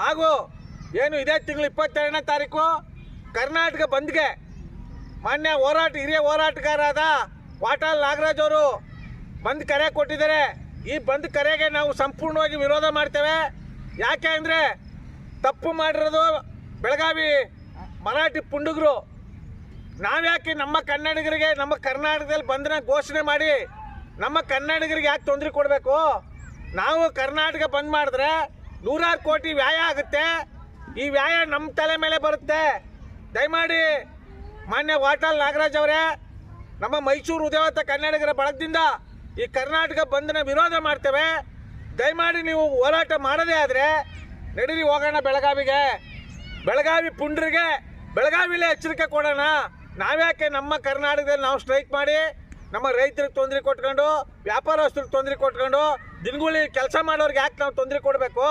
ಹಾಗೂ ಏನು ಇದೇ ತಿಂಗಳು ಇಪ್ಪತ್ತೆರಡನೇ ತಾರೀಕು? ಕರ್ನಾಟಕ ಬಂದ್ಗೆ. ಮಾನ್ಯ ಹೋರಾಟ, ಹಿರಿಯ ಹೋರಾಟಗಾರರಾದ ವಾಟಾಲ್ ನಾಗರಾಜ್ ಅವರು ಬಂದ್ ಕರೆ ಕೊಟ್ಟಿದ್ದಾರೆ. ಈ ಬಂದ್ ಕರೆಗೆ ನಾವು ಸಂಪೂರ್ಣವಾಗಿ ವಿರೋಧ ಮಾಡ್ತೇವೆ. ಯಾಕೆ ಅಂದರೆ ತಪ್ಪು ಮಾಡಿರೋದು ಬೆಳಗಾವಿ ಮರಾಠಿ ಪುಂಡುಗರು. ನಾವ್ಯಾಕೆ ನಮ್ಮ ಕನ್ನಡಿಗರಿಗೆ, ನಮ್ಮ ಕರ್ನಾಟಕದಲ್ಲಿ ಬಂದನ ಘೋಷಣೆ ಮಾಡಿ, ನಮ್ಮ ಕನ್ನಡಿಗರಿಗೆ ಯಾಕೆ ತೊಂದರೆ ಕೊಡಬೇಕು? ನಾವು ಕರ್ನಾಟಕ ಬಂದ್ ಮಾಡಿದ್ರೆ ನೂರಾರು ಕೋಟಿ ವ್ಯಾಯ ಆಗುತ್ತೆ. ಈ ವ್ಯಾಯ ನಮ್ಮ ತಲೆ ಮೇಲೆ ಬರುತ್ತೆ. ದಯಮಾಡಿ ಮಾನ್ಯ ವಾಟಾಲ್ ನಾಗರಾಜ್ ಅವರೇ, ನಮ್ಮ ಮೈಸೂರು ಉದಯವತ್ತ ಕನ್ನಡಿಗರ ಬಳಗದಿಂದ ಈ ಕರ್ನಾಟಕ ಬಂಧನ ವಿರೋಧ ಮಾಡ್ತೇವೆ. ದಯಮಾಡಿ ನೀವು ಹೋರಾಟ ಮಾಡದೇ ಆದರೆ ನಡೀರಿ ಹೋಗೋಣ ಬೆಳಗಾವಿಗೆ. ಬೆಳಗಾವಿ ಪುಂಡ್ರಿಗೆ, ಬೆಳಗಾವಿಲೇ ಎಚ್ಚರಿಕೆ ಕೊಡೋಣ. ನಾವ್ಯಾಕೆ ನಮ್ಮ ಕರ್ನಾಟಕದಲ್ಲಿ ನಾವು ಸ್ಟ್ರೈಕ್ ಮಾಡಿ ನಮ್ಮ ರೈತರಿಗೆ ತೊಂದರೆ ಕೊಟ್ಕೊಂಡು ವ್ಯಾಪಾರಸ್ಥರಿಗೆ ತೊಂದರೆ ಕೊಟ್ಕೊಂಡು ದಿನಗೂಲಿ ಕೆಲಸ ಮಾಡೋರಿಗೆ ಯಾಕೆ ನಾವು ತೊಂದರೆ ಕೊಡಬೇಕು?